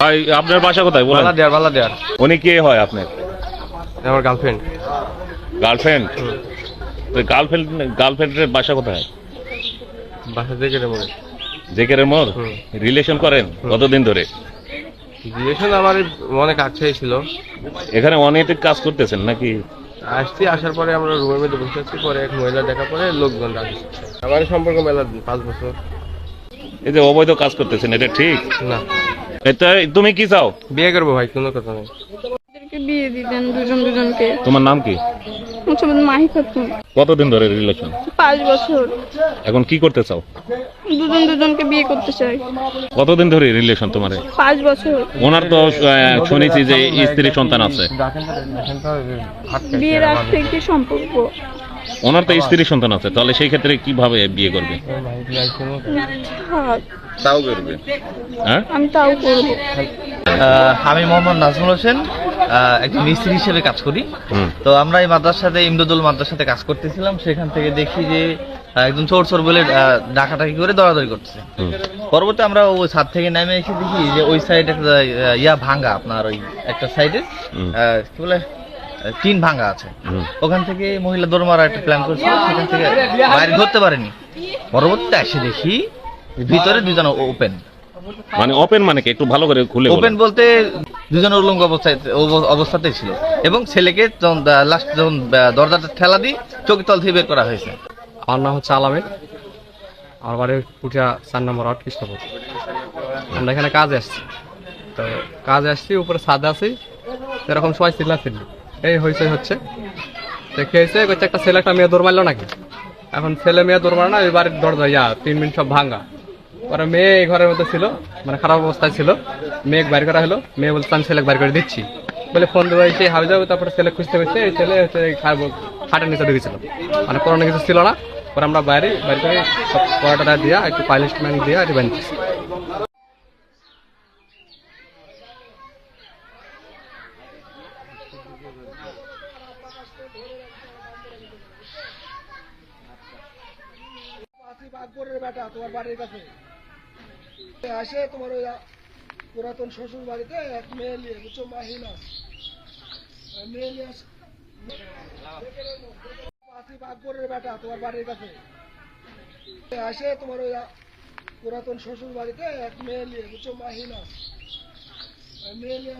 ভাই আপনার বাসা কোথায়? বলেন। বালা দেয়ার বালা দেয়ার। উনি কে হয় আপনার? আমার গার্লফ্রেন্ড গার্লফ্রেন্ড গার্লফ্রেন্ড গার্লফ্রেন্ডের বাসা কোথায়? বাসা থেকে জেকের মোড়? রিলেশন করেন? কতদিন ধরে? রিলেশন আমার অনেক কাছেই ছিল। এখানে অনেক কাজ করতেছেন নাকি? আসছি আসার পরে আমরা রুমের মধ্যে বসে আছি পরে এক মহিলা দেখা পরে লোকজন রাখি আমার সম্পর্ক মেলা পাঁচ বছর। এই যে অবৈধ কাজ করতেছেন এটা ঠিক? না। এটা তুমি কি চাও? বিয়ে করব ভাই কোনো কথা নেই। বিয়ে দিতেন দুজন দুজনকে। তোমার নাম কি? মাহি খাতুন কতদিন ধরে রিলেশন পাঁচ বছর। এখন কি করতে চাও? দুজন দুজনকে বিয়ে করতে চাই। কতদিন ধরে রিলেশন তোমার? পাঁচ বছর। ওনার তো শুনেছি যে স্ত্রী সন্তান আছে। বিয়ের আগ থেকে সম্পর্ক। ওনার তো স্ত্রী সন্তান আছে তাহলে সেই ক্ষেত্রে কীভাবে বিয়ে করবে? তাও করবে। হ্যাঁ? আমি তাও করব। আমি মোহাম্মদ নাজমুল হোসেন। একজন মিস্ত্রি হিসেবে কাজ করি। তো আমরা এই মাদ্রাসাতে ইমদাদুল মাদ্রাসাতে কাজ করতেছিলাম। সেখান থেকে দেখি যে একজন চোর চোর বলে ডাকাটাকি করে দৌড়াদৌড়ি করতেছে। পরবর্তী আমরা ওই ছাদ থেকে নেমে এসে দেখি যে ওই সাইডে একটা ইয়া ভাঙ্গা আপনার ওই একটা সাইডে কি বলে টিন ভাঙ্গা আছে। ওখান থেকে মহিলা দৌড় মারা একটা প্ল্যান করছে সেখান থেকে বাইরে ধরতে পারেনি। পরবর্তীতে এসে দেখি ভিতরে দুজন ওপেন মানে ওপেন মানে কি? একটু ভালো করে খুলে ওপেন বলতে দুজন উলঙ্গ অবস্থায় অব- অবস্থাতেই ছিল। এবং ছেলেকে লাস্ট যখন দরজাটা ঠেলা দিয়ে চোখের তল থেকে বের করা হয়েছে। আমার নাম হচ্ছে আলামিন। আমার বাড়ি পুটিয়া চার নম্বর আট কৃষ্ণপুর। আমরা এখানে কাজে আসছি। তো কাজে আসছি, উপরে ছাদে আছি। এরকম সবাই চিল্লা চিল্লি এই হয়েছে হচ্ছে। তো খেয়েছে একটা ছেলে একটা মেয়ে দৌড় মারলো নাকি? এখন ছেলে মেয়ে দৌড় মারে না ওই বাড়ির দরজা, ইয়া, তিন মিনিট সব ভাঙ্গা পরে মেয়ে ঘরের মধ্যে ছিল মানে খারাপ অবস্থায় ছিল। মেয়ে বাইর করা হলো, মেয়ে বলছে, আমি ছেলে বাইর করে দিচ্ছি। বলে ফোন দেবো এসে হাবি যাব তারপরে ছেলে খুঁজতে খুঁজতে এই ছেলে হচ্ছে খাটের নিচে ঢুকেছিল। মানে পুরোনো কিছু ছিল না। পরে আমরা বাইরে বাইরে করে সব পড়াটা দিয়া, একটু পাইলিস্টমেন্ট দিয়া একটু বানিয়েছি। আকবরের বেটা, তোমার বাড়ির কাছে। আসে তোমার ওই পুরাতন শ্বশুর বাড়িতে এক মেয়ে নিয়ে, বুঝছ, মাহিনা। মেয়ে নিয়ে আসে। তোমার বাড়ির কাছে। আসে তোমার ওই পুরাতন শ্বশুর বাড়িতে এক মেয়ে নিয়ে, বুঝছ, মাহিনা। মেয়ে নিয়ে